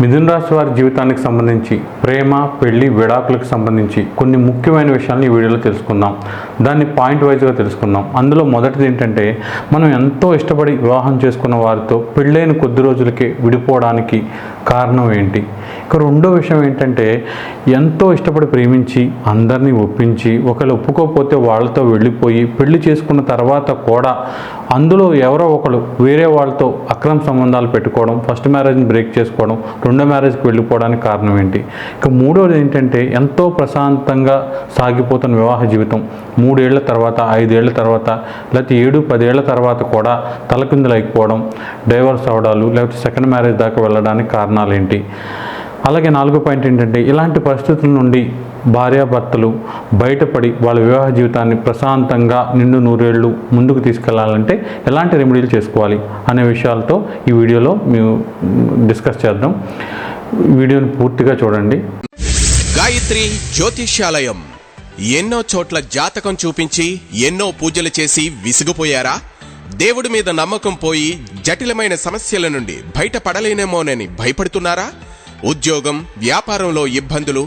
మిథున రాశి వారి జీవితానికి సంబంధించి ప్రేమ పెళ్ళి విడాకులకు సంబంధించి కొన్ని ముఖ్యమైన విషయాలను ఈ వీడియోలో తెలుసుకుందాం. దాన్ని పాయింట్ వైజ్గా తెలుసుకుందాం. అందులో మొదటిది ఏంటంటే మనం ఎంతో ఇష్టపడి వివాహం చేసుకున్న వారితో పెళ్ళైన కొద్ది రోజులకే విడిపోవడానికి కారణం ఏంటి? ఇక రెండో విషయం ఏంటంటే ఎంతో ఇష్టపడి ప్రేమించి అందరినీ ఒప్పించి ఒకళ్ళు ఒప్పుకోకపోతే వాళ్ళతో వెళ్ళిపోయి పెళ్ళి చేసుకున్న తర్వాత కూడా అందులో ఎవరో ఒకరు వేరే వాళ్ళతో అక్రమ సంబంధాలు పెట్టుకోవడం ఫస్ట్ మ్యారేజ్ని బ్రేక్ చేసుకోవడం రెండో మ్యారేజ్కి వెళ్ళిపోవడానికి కారణం ఏంటి? ఇక మూడోది ఏంటంటే ఎంతో ప్రశాంతంగా సాగిపోతున్న వివాహ జీవితం. మూడేళ్ళ తర్వాత ఐదేళ్ళ తర్వాత లేకపోతే ఏడు పదేళ్ళ తర్వాత కూడా తలకిందులైపోవడం డైవర్స్ అవడాలు లేకపోతే సెకండ్ మ్యారేజ్ దాకా వెళ్ళడానికి కారణాలు ఏంటి? అలాగే నాలుగో పాయింట్ ఏంటంటే ఇలాంటి పరిస్థితుల నుండి భార్యాభర్తలు బయటపడి వాళ్ళ వివాహ జీవితాన్ని ప్రశాంతంగా నిండు నూరేళ్ళు ముందుకు తీసుకెళ్ళాలంటే ఎలాంటి రెమెడీలు చేసుకోవాలి అనే విషయాలతో ఈ వీడియోలో మేము డిస్కస్ చేద్దాం. వీడియోని పూర్తిగా చూడండి. గాయత్రి జ్యోతిష్యాలయం. ఎన్నో చోట్ల జాతకం చూపించి ఎన్నో పూజలు చేసి విసిగిపోయారా? దేవుడి మీద నమ్మకం పోయి జటిలమైన సమస్యల నుండి బయటపడలేనేమోనని భయపడుతున్నారా? ఉద్యోగం వ్యాపారంలో ఇబ్బందులు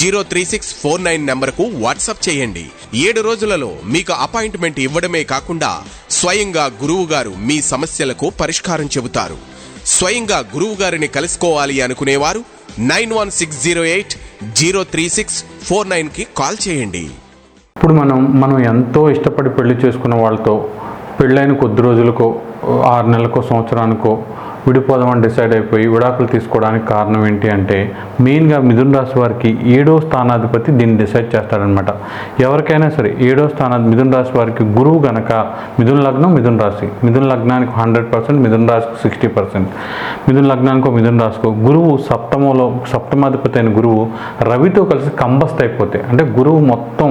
zero three six four nine నెంబర్కు వాట్సాప్ చేయండి. ఏడు రోజులలో మీకు అపాయింట్మెంట్ ఇవ్వడమే కాకుండా స్వయంగా గురువు గారు మీ సమస్యలకు పరిష్కారం చెబుతారు. స్వయంగా గురువు గారిని కలుసుకోవాలి అనుకునేవారు nine one six zero eight zero three six four నైన్కి కాల్ చేయండి. ఇప్పుడు మనం మనం ఎంతో ఇష్టపడి పెళ్ళి చేసుకున్న వాళ్ళతో పెళ్ళైన కొద్ది రోజులకో ఆరు నెలలకో సంవత్సరానికో విడిపోదామని డిసైడ్ అయిపోయి విడాకులు తీసుకోవడానికి కారణం ఏంటి అంటే మెయిన్గా మిథున రాశి వారికి ఏడో స్థానాధిపతి దీన్ని డిసైడ్ చేస్తాడనమాట ఎవరికైనా సరే ఏడో స్థానాధి మిథున రాశి వారికి గురువు గనక మిథున లగ్నం మిథున రాశి. మిథున లగ్నానికి హండ్రెడ్ పర్సెంట్ మిథున రాశికి సిక్స్టీ పర్సెంట్. మిథున లగ్నానికో మిథున రాశికో గురువు సప్తమంలో సప్తమాధిపతి అయిన గురువు రవితో కలిసి కంబస్ట్ అయిపోతే అంటే గురువు మొత్తం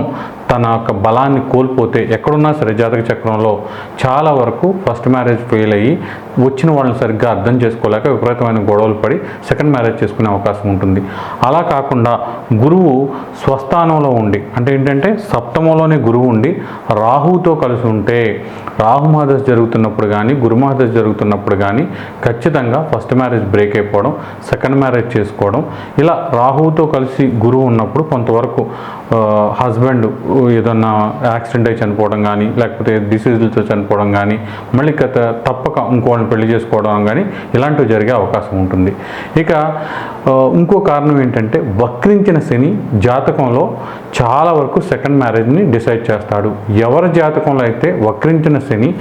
తన యొక్క బలాన్ని కోల్పోతే ఎక్కడున్నా సరే జాతక చక్రంలో చాలా వరకు ఫస్ట్ మ్యారేజ్ ఫెయిల్ అయ్యి వచ్చిన వాళ్ళని సరిగ్గా అర్థం చేసుకోలేక విపరీతమైన గొడవలు పడి సెకండ్ మ్యారేజ్ చేసుకునే అవకాశం ఉంటుంది. అలా కాకుండా గురువు స్వస్థానంలో ఉండి అంటే ఏంటంటే సప్తమంలోనే గురువు ఉండి రాహుతో కలిసి ఉంటే రాహు మహాదశ జరుగుతున్నప్పుడు కానీ గురు మహాదశ జరుగుతున్నప్పుడు కానీ ఖచ్చితంగా ఫస్ట్ మ్యారేజ్ బ్రేక్ అయిపోవడం సెకండ్ మ్యారేజ్ చేసుకోవడం ఇలా రాహువుతో కలిసి గురువు ఉన్నప్పుడు కొంతవరకు హస్బెండ్ ఏదన్నా యాక్సిడెంట్ అయి చనిపోవడం కానీ లేకపోతే డిసీజులతో చనిపోవడం కానీ మళ్ళీ కథ తప్పక ఇంకోళ్ళని పెళ్ళి చేసుకోవడం కానీ ఇలాంటివి జరిగే అవకాశం ఉంటుంది. ఇక ఇంకో కారణం ఏంటంటే వక్రించిన శని జాతకంలో చాలా వరకు సెకండ్ మ్యారేజ్ని డిసైడ్ చేస్తాడు. ఎవరి జాతకంలో అయితే వక్రించిన శని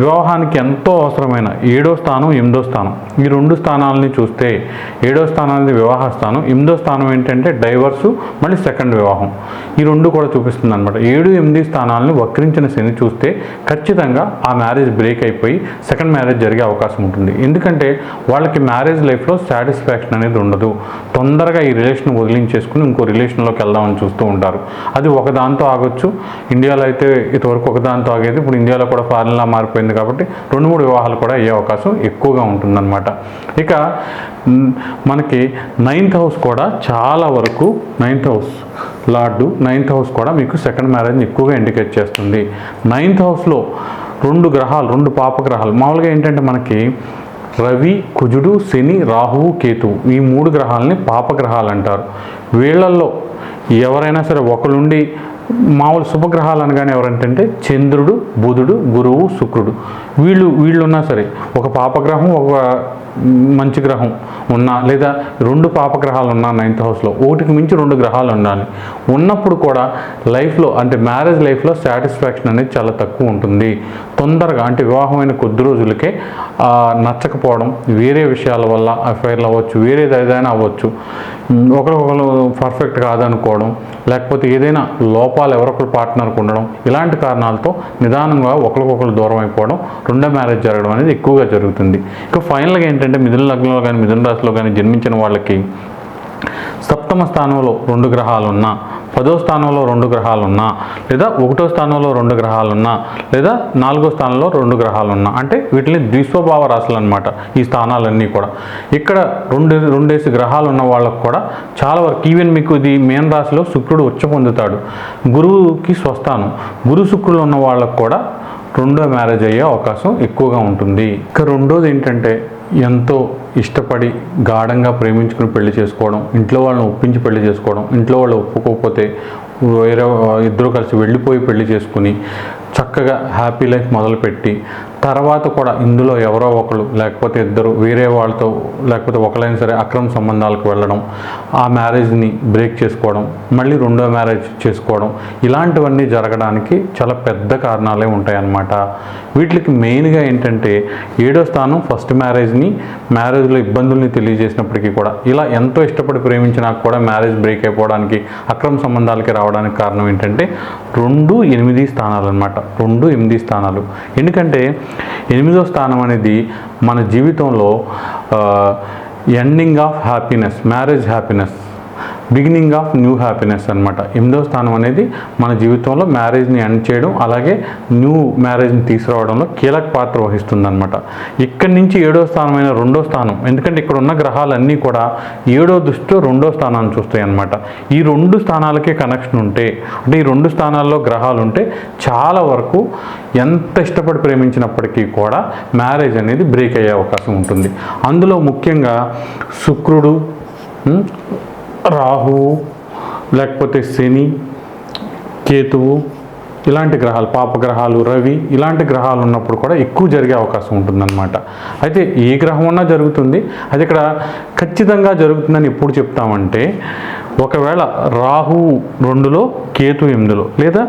వివాహానికి ఎంతో అవసరమైన ఏడో స్థానం ఎనిమిదో స్థానం. ఈ రెండు స్థానాలని చూస్తే ఏడో స్థానానికి వివాహ స్థానం ఎనిమిదో స్థానం ఏంటంటే డైవర్సు మళ్ళీ సెకండ్ వివాహం. ఈ రెండు కూడా చూపిస్తుంది అనమాట ఏడు ఎనిమిది స్థానాలని వక్రించిన శని చూస్తే ఖచ్చితంగా ఆ మ్యారేజ్ బ్రేక్ అయిపోయి సెకండ్ మ్యారేజ్ జరిగే అవకాశం ఉంటుంది. ఎందుకంటే వాళ్ళకి మ్యారేజ్ లైఫ్లో సాటిస్ఫాక్షన్ అనేది ఉండదు. తొందరగా ఈ రిలేషన్ వదిలించేసుకుని ఇంకో రిలేషన్లోకి వెళ్దామని చూస్తూ ఉంటారు. అది ఒకదాంతో ఆగొచ్చు. ఇండియాలో అయితే ఇంతవరకు ఒకదాంతో ఆగేది ఇప్పుడు ఇండియాలో కూడా ఫారెన్లా మారిపోయింది కాబట్టి రెండు మూడు వివాహాలు కూడా అయ్యే అవకాశం ఎక్కువగా ఉంటుందన్నమాట. ఇక మనకి నైన్త్ హౌస్ కూడా చాలా వరకు ninth house lord ninth house కూడా మీకు సెకండ్ మ్యారేజ్ని ఎక్కువగా ఇండికేట్ చేస్తుంది. నైన్త్ హౌస్లో రెండు గ్రహాలు రెండు పాప గ్రహాలు మామూలుగా ఏంటంటే మనకి రవి కుజుడు శని రాహువు కేతువు ఈ మూడు గ్రహాలని పాపగ్రహాలు అంటారు. వీళ్ళల్లో ఎవరైనా సరే ఒకరుండి మామూలు శుభగ్రహాలు అనగానే ఎవరంటే చంద్రుడు బుధుడు గురువు శుక్రుడు. వీళ్ళు వీళ్ళు ఉన్నా సరే ఒక పాపగ్రహం ఒక మంచి గ్రహం ఉన్నా లేదా రెండు పాపగ్రహాలు ఉన్నా నైన్త్ హౌస్లో ఒకటికి మించి రెండు గ్రహాలు ఉండాలి. ఉన్నప్పుడు కూడా లైఫ్లో అంటే మ్యారేజ్ లైఫ్లో సాటిస్ఫాక్షన్ అనేది చాలా తక్కువ ఉంటుంది. తొందరగా అంటే వివాహమైన కొద్ది రోజులకే నచ్చకపోవడం వేరే విషయాల వల్ల అఫైర్లు అవ్వచ్చు వేరేది ఏదైనా అవ్వచ్చు. ఒకరికొకరు పర్ఫెక్ట్ కాదనుకోవడం లేకపోతే ఏదైనా లోపాలు ఎవరొకరు పార్ట్నర్కి ఉండడం ఇలాంటి కారణాలతో నిదానంగా ఒకరికొకరు దూరం అయిపోవడం రెండో మ్యారేజ్ జరగడం అనేది ఎక్కువగా జరుగుతుంది. ఇక ఫైనల్గా ఏంటంటే మిథున లగ్నంలో కానీ మిథున రాశిలో కానీ జన్మించిన వాళ్ళకి సప్తమ స్థానంలో రెండు గ్రహాలున్నా పదో స్థానంలో రెండు గ్రహాలున్నా లేదా ఒకటో స్థానంలో రెండు గ్రహాలున్నా లేదా నాలుగో స్థానంలో రెండు గ్రహాలున్నా అంటే వీటిని ద్విస్వభావ రాశులు అనమాట ఈ స్థానాలన్నీ కూడా. ఇక్కడ రెండు రెండేసి గ్రహాలు ఉన్న వాళ్ళకు కూడా చాలా వరకు ఈవెన్ మీకు ఇది మేన్ రాశిలో శుక్రుడు ఉచ్చ పొందుతాడు. గురువుకి స్వస్థానం గురు శుక్రులు ఉన్న వాళ్ళకు కూడా రెండో మ్యారేజ్ అయ్యే అవకాశం ఎక్కువగా ఉంటుంది. ఇక రెండోది ఏంటంటే ఎంతో ఇష్టపడి గాఢంగా ప్రేమించుకుని పెళ్ళి చేసుకోవడం ఇంట్లో వాళ్ళని ఒప్పించి పెళ్ళి చేసుకోవడం ఇంట్లో వాళ్ళు ఒప్పుకోకపోతే వేరే ఇద్దరు కలిసి వెళ్ళిపోయి పెళ్ళి చేసుకుని చక్కగా హ్యాపీ లైఫ్ మొదలుపెట్టి తర్వాత కూడా ఇందులో ఎవరో ఒకరు లేకపోతే ఇద్దరు వేరే వాళ్ళతో లేకపోతే ఒకరైనా సరే అక్రమ సంబంధాలకు వెళ్ళడం ఆ మ్యారేజ్ని బ్రేక్ చేసుకోవడం మళ్ళీ రెండో మ్యారేజ్ చేసుకోవడం ఇలాంటివన్నీ జరగడానికి చాలా పెద్ద కారణాలే ఉంటాయన్నమాట. వీటికి మెయిన్గా ఏంటంటే ఏడో స్థానం ఫస్ట్ మ్యారేజ్ని మ్యారేజ్లో ఇబ్బందుల్ని తెలియజేసినప్పటికీ కూడా ఇలా ఎంతో ఇష్టపడి ప్రేమించినా కూడా మ్యారేజ్ బ్రేక్ అయిపోవడానికి అక్రమ సంబంధాలకి రావడానికి కారణం ఏంటంటే రెండు ఎనిమిది స్థానాలు అనమాట రెండు ఎనిమిది స్థానాలు. ఎందుకంటే ఎనిమిదో స్థానం అనేది మన జీవితంలో ending of happiness marriage happiness beginning of new happiness అనమాట ఎనిమిదో స్థానం అనేది మన జీవితంలో మ్యారేజ్ని ఎండ్ చేయడం అలాగే న్యూ మ్యారేజ్ని తీసుకురావడంలో కీలక పాత్ర వహిస్తుందన్నమాట. ఇక్కడి నుంచి ఏడో స్థానమైన రెండో స్థానం ఎందుకంటే ఇక్కడ ఉన్న గ్రహాలన్నీ కూడా ఏడో దృష్టితో రెండో స్థానాన్ని చూస్తాయి అనమాట ఈ రెండు స్థానాలకే కనెక్షన్ ఉంటే అంటే ఈ రెండు స్థానాల్లో గ్రహాలు ఉంటే చాలా వరకు ఎంత ఇష్టపడి ప్రేమించినప్పటికీ కూడా మ్యారేజ్ అనేది బ్రేక్ అయ్యే అవకాశం ఉంటుంది. అందులో ముఖ్యంగా శుక్రుడు రాహువు లేకపోతే శని కేతువు ఇలాంటి గ్రహాలు పాపగ్రహాలు రవి ఇలాంటి గ్రహాలు ఉన్నప్పుడు కూడా ఎక్కువ జరిగే అవకాశం ఉంటుందన్నమాట. అయితే ఏ గ్రహం ఉన్నా జరుగుతుంది. అది ఇక్కడ ఖచ్చితంగా జరుగుతుందని ఎప్పుడు చెప్తామంటే ఒకవేళ రాహు రెండులో కేతు ఎనిమిదిలో లేదా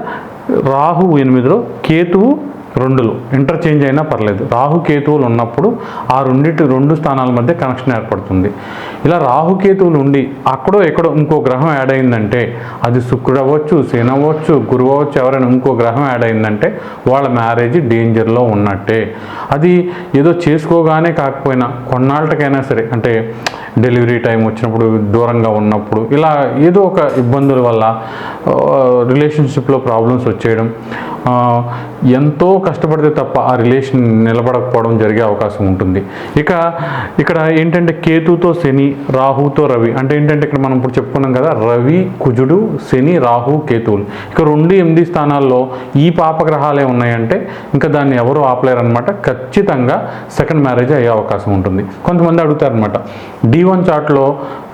రాహు ఎనిమిదిలో కేతువు రెండులో. ఇంటర్చేంజ్ అయినా పర్లేదు. రాహు కేతువులు ఉన్నప్పుడు ఆ రెండింటి రెండు స్థానాల మధ్య కనెక్షన్ ఏర్పడుతుంది. ఇలా రాహు కేతువులు ఉండి అక్కడో ఎక్కడో ఇంకో గ్రహం యాడ్ అయిందంటే అది శుక్రుడు అవ్వచ్చు శని అవ్వచ్చు గురువు అవ్వచ్చు ఎవరైనా ఇంకో గ్రహం యాడ్ అయిందంటే వాళ్ళ మ్యారేజ్ డేంజర్లో ఉన్నట్టే. అది ఏదో చేసుకోగానే కాకపోయినా కొన్నాళ్ళకైనా సరే అంటే డెలివరీ టైం వచ్చినప్పుడు దూరంగా ఉన్నప్పుడు ఇలా ఏదో ఒక ఇబ్బందుల వల్ల రిలేషన్షిప్లో ప్రాబ్లమ్స్ వచ్చేయడం ఎంతో కష్టపడితే తప్ప ఆ రిలేషన్ నిలబడకపోవడం జరిగే అవకాశం ఉంటుంది. ఇక ఇక్కడ ఏంటంటే కేతుతో శని రాహుతో రవి అంటే ఏంటంటే ఇక్కడ మనం ఇప్పుడు చెప్పుకున్నాం కదా రవి కుజుడు శని రాహు కేతువులు. ఇక రెండు ఎనిమిది స్థానాల్లో ఈ పాపగ్రహాలే ఉన్నాయంటే ఇంకా దాన్ని ఎవరు ఆపలేరు అనమాట ఖచ్చితంగా సెకండ్ మ్యారేజ్ అయ్యే అవకాశం ఉంటుంది. కొంతమంది అడుగుతారు అనమాట డి వన్ చార్ట్లో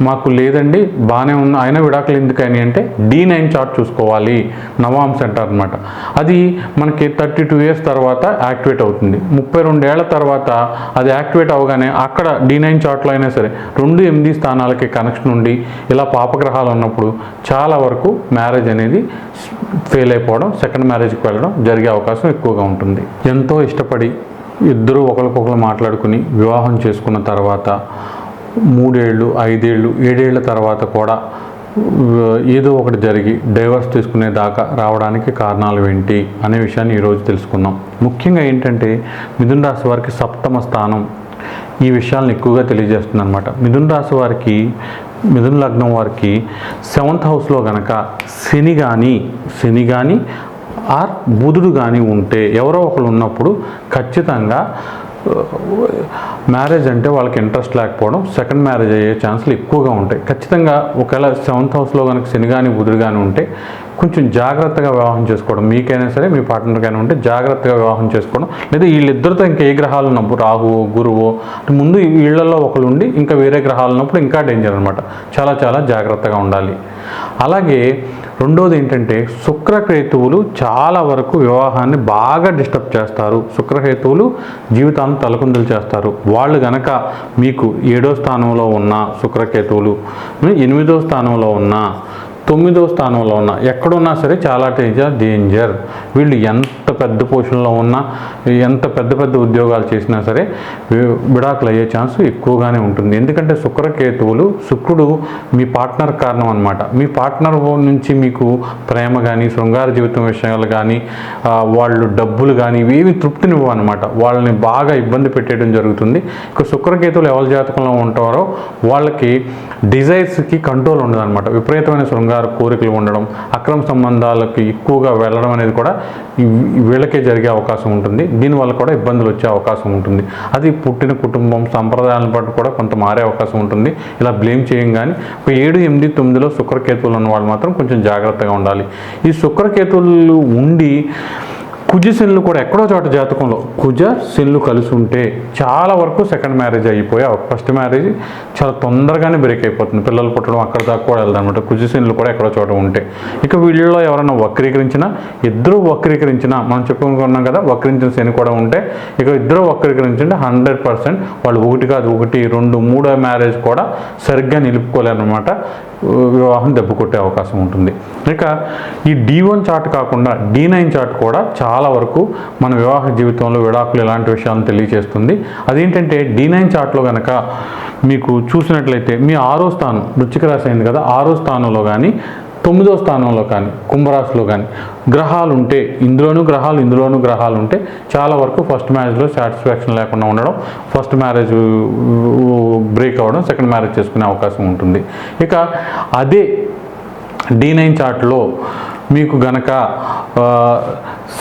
మాకు లేదండి బాగానే ఉన్న అయినా విడాకులు ఎందుకని అంటే డి నైన్ చార్ట్ చూసుకోవాలి నవాంశ అంటారు అనమాట అది మనకి థర్టీ టూ ఇయర్స్ తర్వాత యాక్టివేట్ అవుతుంది. ముప్పై రెండేళ్ళ తర్వాత అది యాక్టివేట్ అవగానే అక్కడ డి నైన్ చార్ట్లో అయినా సరే రెండు ఎనిమిది స్థానాలకి కనెక్షన్ ఉండి ఇలా పాపగ్రహాలు ఉన్నప్పుడు చాలా వరకు మ్యారేజ్ అనేది ఫెయిల్ అయిపోవడం సెకండ్ మ్యారేజ్కి వెళ్ళడం జరిగే అవకాశం ఎక్కువగా ఉంటుంది. ఎంతో ఇష్టపడి ఇద్దరు ఒకరికొకరు మాట్లాడుకుని వివాహం చేసుకున్న తర్వాత మూడేళ్ళు ఐదేళ్ళు ఏడేళ్ళ తర్వాత కూడా ఏదో ఒకటి జరిగి డైవర్స్ తీసుకునే దాకా రావడానికి కారణాలు ఏంటి అనే విషయాన్ని ఈరోజు తెలుసుకున్నాం. ముఖ్యంగా ఏంటంటే మిథున రాశి వారికి సప్తమ స్థానం ఈ విషయాలను ఎక్కువగా తెలియజేస్తుంది అనమాట మిథున రాశి వారికి మిథున లగ్నం వారికి సెవెంత్ హౌస్లో గనక శని కానీ శని కానీ ఆర్ బుధుడు కానీ ఉంటే ఎవరో ఒకరు ఉన్నప్పుడు ఖచ్చితంగా మ్యారేజ్ అంటే వాళ్ళకి ఇంట్రెస్ట్ లేకపోవడం సెకండ్ మ్యారేజ్ అయ్యే ఛాన్సులు ఎక్కువగా ఉంటాయి. ఖచ్చితంగా ఒకవేళ సెవెంత్ హౌస్లో కనుక శని కానీ బుధుడు కానీ ఉంటే కొంచెం జాగ్రత్తగా వివాహం చేసుకోవడం మీకైనా సరే మీ పార్ట్నర్కైనా ఉంటే జాగ్రత్తగా వివాహం చేసుకోవడం. లేదా వీళ్ళిద్దరితో ఇంకా ఏ గ్రహాలు ఉన్నప్పుడు రాహువో గురువో అంటే ముందు వీళ్ళల్లో ఒకరు ఉండి ఇంకా వేరే గ్రహాలు ఉన్నప్పుడు ఇంకా డేంజర్ అనమాట చాలా చాలా జాగ్రత్తగా ఉండాలి. అలాగే రెండోది ఏంటంటే శుక్రకేతువులు చాలా వరకు వివాహాన్ని బాగా డిస్టర్బ్ చేస్తారు. శుక్రకేతువులు జీవితాన్ని తలకుందులు చేస్తారు. వాళ్ళు గనక మీకు ఏడో స్థానంలో ఉన్న శుక్రకేతువులు ఎనిమిదో స్థానంలో ఉన్న తొమ్మిదో స్థానంలో ఉన్న ఎక్కడున్నా సరే చాలా డేంజర్ డేంజర్. వీళ్ళు ఎంత పెద్ద పొజిషన్లో ఉన్నా ఎంత పెద్ద పెద్ద ఉద్యోగాలు చేసినా సరే విడాకులు అయ్యే ఛాన్స్ ఎక్కువగానే ఉంటుంది. ఎందుకంటే శుక్రకేతువులు శుక్రుడు మీ పార్ట్నర్ కారణం అనమాట మీ పార్ట్నర్ నుంచి మీకు ప్రేమ కానీ శృంగార జీవితం విషయాలు కానీ వాళ్ళు డబ్బులు కానీ ఇవేవి తృప్తినివ్వు అనమాట వాళ్ళని బాగా ఇబ్బంది పెట్టేయడం జరుగుతుంది. ఇక శుక్రకేతువులు ఎవరి జాతకంలో ఉంటారో వాళ్ళకి డిజైర్స్కి కంట్రోల్ ఉండదు అనమాట విపరీతమైన శృంగార కోరికలు ఉండడం అక్రమ సంబంధాలకి ఎక్కువగా వెళ్ళడం అనేది కూడా వీళ్ళకే జరిగే అవకాశం ఉంటుంది. దీనివల్ల కూడా ఇబ్బందులు వచ్చే అవకాశం ఉంటుంది. అది పుట్టిన కుటుంబం సంప్రదాయాలను బట్టి కూడా కొంత మారే అవకాశం ఉంటుంది. ఇలా బ్లేమ్ చేయం కానీ ఒక ఏడు ఎనిమిది తొమ్మిదిలో శుక్రకేతువులు ఉన్న వాళ్ళు మాత్రం కొంచెం జాగ్రత్తగా ఉండాలి. ఈ శుక్రకేతువులు ఉండి కుజ శనులు కూడా ఎక్కడో చోట జాతకంలో కుజ శనులు కలిసి ఉంటే చాలా వరకు సెకండ్ మ్యారేజ్ అయిపోయా ఫస్ట్ మ్యారేజ్ చాలా తొందరగానే బ్రేక్ అయిపోతుంది పిల్లలు పుట్టడం అక్కడ దాకా కూడా వెళ్దనమాట అనమాట కుజ శనులు కూడా ఎక్కడో చోట ఉంటే. ఇక వీళ్ళలో ఎవరైనా వక్రీకరించినా ఇద్దరు వక్రీకరించినా మనం చెప్పుకున్నాం కదా వక్రించిన శని కూడా ఉంటే ఇక ఇద్దరు వక్రీకరించింటే హండ్రెడ్ పర్సెంట్ వాళ్ళు ఒకటి కాదు ఒకటి రెండు మూడో మ్యారేజ్ కూడా సరిగ్గా నిలుపుకోలేరనమాట వివాహం దెబ్బ కొట్టే అవకాశం ఉంటుంది. ఇక ఈ డి వన్ చార్ట్ కాకుండా డి నైన్ చార్ట్ కూడా చాలా వరకు మన వివాహ జీవితంలో విడాకులు ఇలాంటి విషయాలను తెలియజేస్తుంది అదేంటంటే డీ నైన్ చార్ట్లో కనుక మీకు చూసినట్లయితే మీ ఆరో స్థానం వృచ్చిక రాశి అయింది కదా ఆరో స్థానంలో కానీ తొమ్మిదో స్థానంలో కానీ కుంభరాశిలో కానీ గ్రహాలు ఉంటే ఇందులోనూ గ్రహాలు ఇందులోనూ గ్రహాలు ఉంటే చాలా వరకు ఫస్ట్ మ్యారేజ్లో సాటిస్ఫాక్షన్ లేకుండా ఉండడం ఫస్ట్ మ్యారేజ్ బ్రేక్ అవ్వడం సెకండ్ మ్యారేజ్ చేసుకునే అవకాశం ఉంటుంది. ఇక అదే డీ నైన్ చార్ట్లో మీకు గనక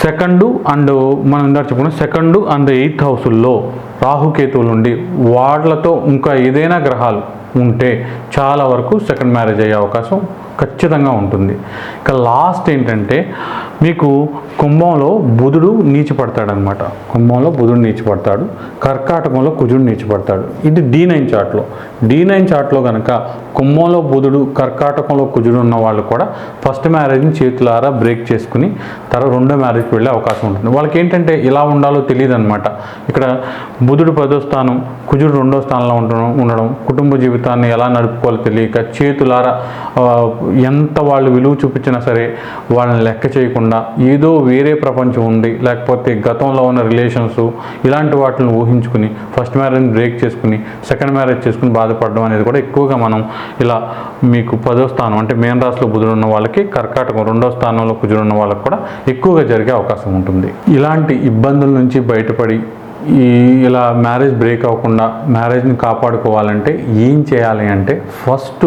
సెకండు అండ్ మనం ఇందాక చెప్పుకున్నాం సెకండు అండ్ ఎయిత్ హౌసుల్లో రాహుకేతువులు ఉండి వాళ్ళతో ఇంకా ఏదైనా గ్రహాలు ఉంటే చాలా వరకు సెకండ్ మ్యారేజ్ అయ్యే అవకాశం ఖచ్చితంగా ఉంటుంది. ఇక లాస్ట్ ఏంటంటే మీకు కుంభంలో బుధుడు నీచిపడతాడనమాట కుంభంలో బుధుడు నీచిపడతాడు. కర్కాటకంలో కుజుడు నీచిపడతాడు. ఇది డీ నైన్ చార్ట్లో. డీ నైన్ చార్ట్లో కనుక కుంభంలో బుధుడు కర్కాటకంలో కుజుడు ఉన్న వాళ్ళు కూడా ఫస్ట్ మ్యారేజ్ని చేతులారా బ్రేక్ చేసుకుని తర్వాత రెండో మ్యారేజ్కి వెళ్ళే అవకాశం ఉంటుంది. వాళ్ళకి ఏంటంటే ఇలా ఉండాలో తెలియదు అనమాట ఇక్కడ బుధుడు పదో స్థానం కుజుడు రెండో స్థానంలో ఉండడం ఉండడం కుటుంబ జీవితాన్ని ఎలా నడుపుకోవాలో తెలియక చేతులారా ఎంత వాళ్ళు విలువ చూపించినా సరే వాళ్ళని లెక్క చేయకుండా ఏదో వేరే ప్రపంచం ఉంది లేకపోతే గతంలో ఉన్న రిలేషన్స్ ఇలాంటి వాటిని ఊహించుకుని ఫస్ట్ మ్యారేజ్ బ్రేక్ చేసుకుని సెకండ్ మ్యారేజ్ చేసుకుని బాధపడడం అనేది కూడా ఎక్కువగా మనం ఇలా మీకు పదో స్థానం అంటే మేన్ రాశిలో బుధుడు ఉన్న వాళ్ళకి కర్కాటకం రెండో స్థానంలో కుజుడు ఉన్న వాళ్ళకి కూడా ఎక్కువగా జరిగే అవకాశం ఉంటుంది. ఇలాంటి ఇబ్బందుల నుంచి బయటపడి ఈ ఇలా మ్యారేజ్ బ్రేక్ అవ్వకుండా మ్యారేజ్ని కాపాడుకోవాలంటే ఏం చేయాలి అంటే ఫస్ట్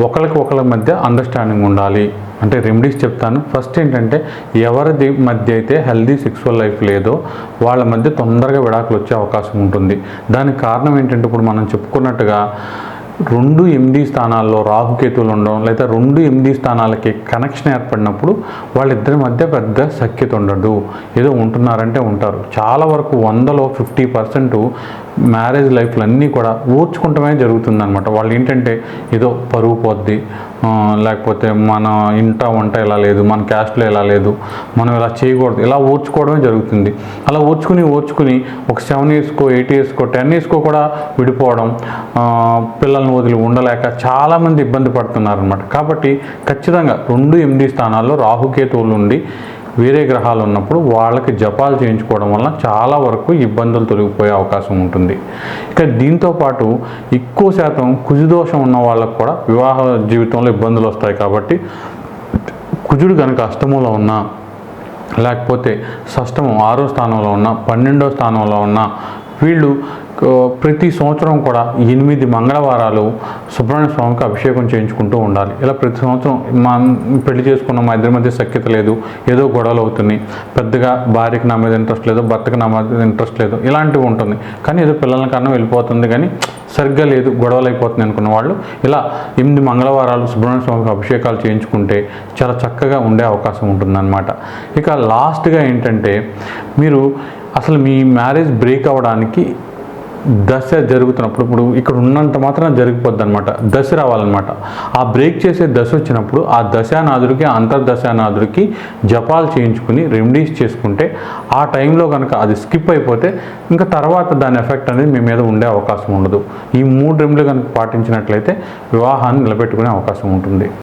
ఒకరికి ఒకరి మధ్య అండర్స్టాండింగ్ ఉండాలి. అంటే రెమెడీస్ చెప్తాను. ఫస్ట్ ఏంటంటే ఎవరిది మధ్య అయితే హెల్దీ సెక్సువల్ లైఫ్ లేదో వాళ్ళ మధ్య తొందరగా విడాకులు వచ్చే అవకాశం ఉంటుంది. దానికి కారణం ఏంటంటే ఇప్పుడు మనం చెప్పుకున్నట్టుగా రెండు ఎనిమిది స్థానాల్లో రాహుకేతువులు ఉండడం లేదా రెండు ఎనిమిది స్థానాలకి కనెక్షన్ ఏర్పడినప్పుడు వాళ్ళిద్దరి మధ్య పెద్ద సఖ్యత ఉండదు. ఏదో ఉంటున్నారంటే ఉంటారు. చాలా వరకు వందలో ఫిఫ్టీ పర్సెంట్ మ్యారేజ్ లైఫ్లు అన్నీ కూడా ఓర్చుకుంటమే జరుగుతుందనమాట వాళ్ళు ఏంటంటే ఏదో పరువు పోద్ది లేకపోతే మన ఇంట వంట ఇలా లేదు మన క్యాస్ట్లో ఇలా లేదు మనం ఇలా చేయకూడదు ఇలా ఓర్చుకోవడమే జరుగుతుంది. అలా ఓర్చుకుని ఓర్చుకుని ఒక సెవెన్ ఇయర్స్కో ఎయిట్ ఇయర్స్కో టెన్ ఇయర్స్కో కూడా విడిపోవడం పిల్లల్ని వదిలి ఉండలేక చాలామంది ఇబ్బంది పడుతున్నారు అనమాట కాబట్టి ఖచ్చితంగా రెండు ఎనిమిది స్థానాల్లో రాహుకేతువులు ఉండి వేరే గ్రహాలు ఉన్నప్పుడు వాళ్ళకి జపాలు చేయించుకోవడం వల్ల చాలా వరకు ఇబ్బందులు తొలగిపోయే అవకాశం ఉంటుంది. ఇక దీంతో పాటు ఎక్కువ శాతం కుజుదోషం ఉన్న వాళ్ళకు కూడా వివాహ జీవితంలో ఇబ్బందులు వస్తాయి కాబట్టి కుజుడు కనుక అష్టమంలో ఉన్నా లేకపోతే షష్టమం ఆరో స్థానంలో ఉన్న పన్నెండో స్థానంలో ఉన్న వీళ్ళు ప్రతి సంవత్సరం కూడా ఎనిమిది మంగళవారాలు సుబ్రహ్మణ్య స్వామికి అభిషేకం చేయించుకుంటూ ఉండాలి. ఇలా ప్రతి సంవత్సరం మా పెళ్ళి చేసుకున్న మా ఇద్దరి మధ్య సఖ్యత లేదు ఏదో గొడవలు అవుతున్నాయి. పెద్దగా భార్యకి నా మీద ఇంట్రెస్ట్ లేదు భర్తకి నా మీద ఇంట్రెస్ట్ లేదు ఇలాంటివి ఉంటుంది. కానీ ఏదో పిల్లల కన్నా వెళ్ళిపోతుంది కానీ సరిగ్గా లేదు గొడవలు అయిపోతుంది అనుకున్న వాళ్ళు ఇలా ఎనిమిది మంగళవారాలు సుబ్రహ్మణ్య స్వామికి అభిషేకాలు చేయించుకుంటే చాలా చక్కగా ఉండే అవకాశం ఉంటుందన్నమాట. ఇక లాస్ట్గా ఏంటంటే మీరు అసలు మీ మ్యారేజ్ బ్రేక్ అవ్వడానికి దశ జరుగుతున్నప్పుడు ఇప్పుడు ఇక్కడ ఉన్నంత మాత్రం జరిగిపోద్ది అనమాట దశ రావాలన్నమాట. ఆ బ్రేక్ చేసే దశ వచ్చినప్పుడు ఆ దశానాథుడికి అంతర్దశానాథుడికి జపాలు చేయించుకుని రెమెడీస్ చేసుకుంటే ఆ టైంలో కనుక అది స్కిప్ అయిపోతే ఇంకా తర్వాత దాని ఎఫెక్ట్ అనేది మీ మీద ఉండే అవకాశం ఉండదు. ఈ మూడు రెమెడీలు కనుక పాటించినట్లయితే వివాహాన్ని నిలబెట్టుకునే అవకాశం ఉంటుంది.